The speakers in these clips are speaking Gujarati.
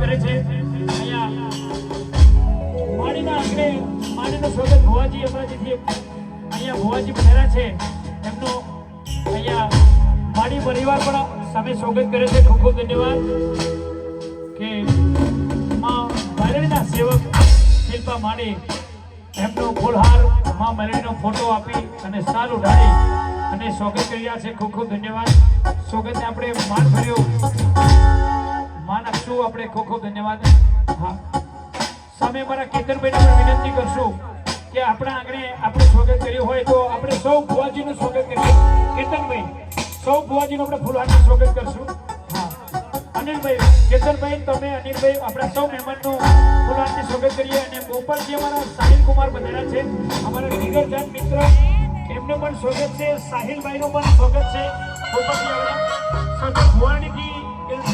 કરે છે. અહીંયા માણીના આંગણે માણીનો સ્વાગત ભુવાજી અમરાજીથી અહીંયા ભુવાજી બનેરા છે. એમનો અહીંયા માણી પરિવાર પણ સામે સ્વાગત કરે છે. ખૂબ ખૂબ ધન્યવાદ કે માં મેલડીના સેવક શિલ્પા માણી એમનો ફૂલહારમાં મેલડીનો ફોટો આપી અને સારું ઢાળી અને સ્વાગત કરી રહ્યા છે. ખૂબ ખૂબ ધન્યવાદ. સ્વાગતને આપણે માન ભર્યો. આપશું આપણે ખૂબ ખૂબ ધન્યવાદ. હા. સામે મારા કેતનભાઈને પણ વિનંતી કરશું કે આપણા આંગણે આપણે સ્વાગત કર્યું હોય તો આપણે સૌ ભુવાજીનું સ્વાગત કરીએ કેતનભાઈ, સૌ ભુવાજીનું આપણે ફૂલહારનું સ્વાગત કરશું. અનિલભાઈ, કેતનભાઈ, તમે, અનિલભાઈ, આપણા સૌ મહેમાનનું ફૂલહારથી સ્વાગત કરીએ અને ગોપાલજી અમારા સાહિલ કુમાર બનેલા છે. અમારા જીગરજાન મિત્ર, એમનું પણ સ્વાગત છે. સાહિલભાઈનું પણ સ્વાગત છે. આવડા સાથે ભુવાણીજી કિંગ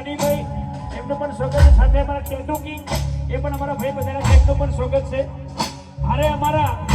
સનીભાઈ એમનું પણ સ્વાગત સાથે અમારા ટેટુ કિંગ એ પણ અમારા ભાઈ બધાના એમનું પણ સ્વાગત છે. અરે અમારા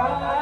바